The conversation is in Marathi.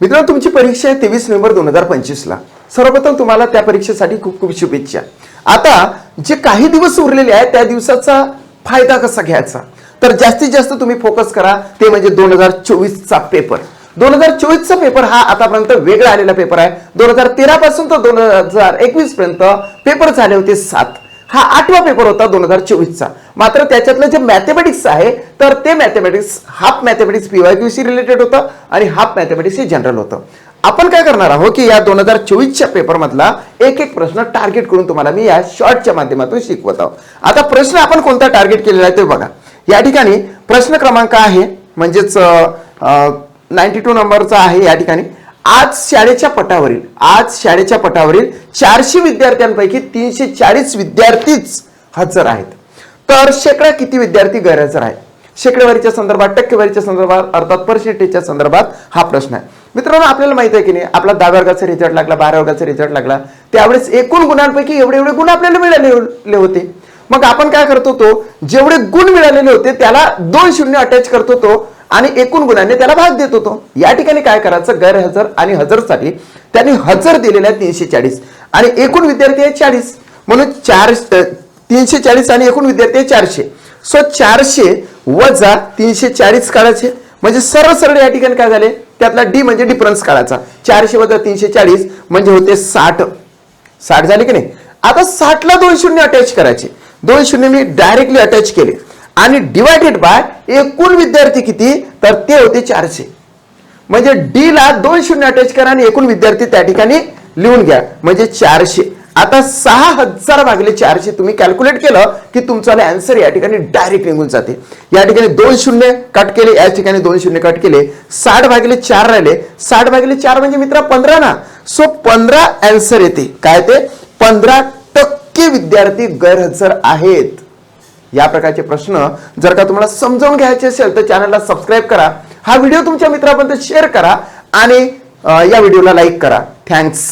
मित्रांनो तुमची परीक्षा आहे तेवीस नोव्हेंबर दोन हजार पंचवीसला. सर्वप्रथम तुम्हाला त्या परीक्षेसाठी खूप खूप शुभेच्छा. आता जे काही दिवस उरलेले आहेत त्या दिवसाचा फायदा कसा घ्यायचा? तर जास्तीत जास्त तुम्ही फोकस करा ते म्हणजे दोन हजार चोवीसचा पेपर दोन हजार चोवीसचा पेपर हा आतापर्यंत वेगळा आलेला पेपर आहे. दोन हजार तेरा पासून तर दोन हजार एकवीस पर्यंत पेपर झाले होते सात. हा आठवा पेपर होता दोन हजार चोवीसचा. मात्र त्याच्यातलं जे मॅथमॅटिक्स आहे तर ते mathematics half mathematics PYQC related होतं आणि हाफ मॅथमॅटिक्स हे जनरल होतं. आपण काय करणार आहोत की या दोन हजार चोवीसच्या पेपरमधला एक एक प्रश्न टार्गेट करून तुम्हाला मी या शॉर्टच्या माध्यमातून शिकवत आहोत. आता प्रश्न आपण कोणता टार्गेट केलेला आहे ते बघा. या ठिकाणी प्रश्न क्रमांक आहे म्हणजेच नाईन्टी टू नंबरचा आहे या ठिकाणी. आज शाळेच्या पटावरील आज शाळेच्या पटावरील चारशे विद्यार्थ्यांपैकी तीनशे चाळीस विद्यार्थीच हजर आहेत. तर शेकडा किती विद्यार्थी गैरहजर आहेत? शेकडेवारीच्या संदर्भात टक्केवारीच्या संदर्भात अर्थात पर्सेंटेजच्या संदर्भात हा प्रश्न आहे. मित्रांनो आपल्याला माहिती आहे की नाही आपला दहा वर्गाचा रिझल्ट लागला बारा वर्गाचा रिझल्ट लागला त्यावेळेस एकूण गुणांपैकी एवढे एवढे गुण आपल्याला मिळालेले होते. मग आपण काय करत होतो जेवढे गुण मिळालेले होते त्याला दोन शून्य अटॅच करत होतो आणि एकूण गुणांनी त्याला भाग देत होतो. या ठिकाणी काय करायचं? गैरहजर आणि हजरसाठी त्यांनी हजर दिलेल्या तीनशे चाळीस आणि एकूण विद्यार्थी आहे चाळीस. म्हणून चार तीनशे चाळीस आणि एकूण विद्यार्थी आहे चारशे. सो चारशे वजा तीनशे चाळीस काढायचे. म्हणजे सरळ सरळ या ठिकाणी काय झाले? त्यातला डी म्हणजे डिफरन्स काढायचा. चारशे वजा तीनशे चाळीस म्हणजे होते साठ. साठ झाले की नाही? आता साठला दोन शून्य अटॅच करायचे. दोन शून्य मी डायरेक्टली अटॅच केले. आणि डिवायडेड बाय एकूण विद्यार्थी किती? तर ते होते चारशे. म्हणजे डी ला दोन शून्य अटॅच करा आणि एकूण विद्यार्थी त्या ठिकाणी लिहून घ्या. म्हणजे चारशे. आता सहा हजार भागले चारशे तुम्ही कॅल्क्युलेट केलं की तुमचा आन्सर या ठिकाणी डायरेक्ट निघून जाते. या ठिकाणी दोन शून्य कट केले या ठिकाणी दोन शून्य कट केले. साठ भागले चार राहिले. साठ भागले चार म्हणजे मित्रा पंधरा ना? सो पंधरा आन्सर येते. काय ते? पंधरा टक्के विद्यार्थी गैरहजर आहेत. या प्रकारचे प्रश्न जर का तुम्हाला समजावून घ्यायचे असेल तर चॅनलला सबस्क्राईब करा. हा व्हिडिओ तुमच्या मित्रापर्यंत शेअर करा आणि या व्हिडिओला लाईक करा. थँक्स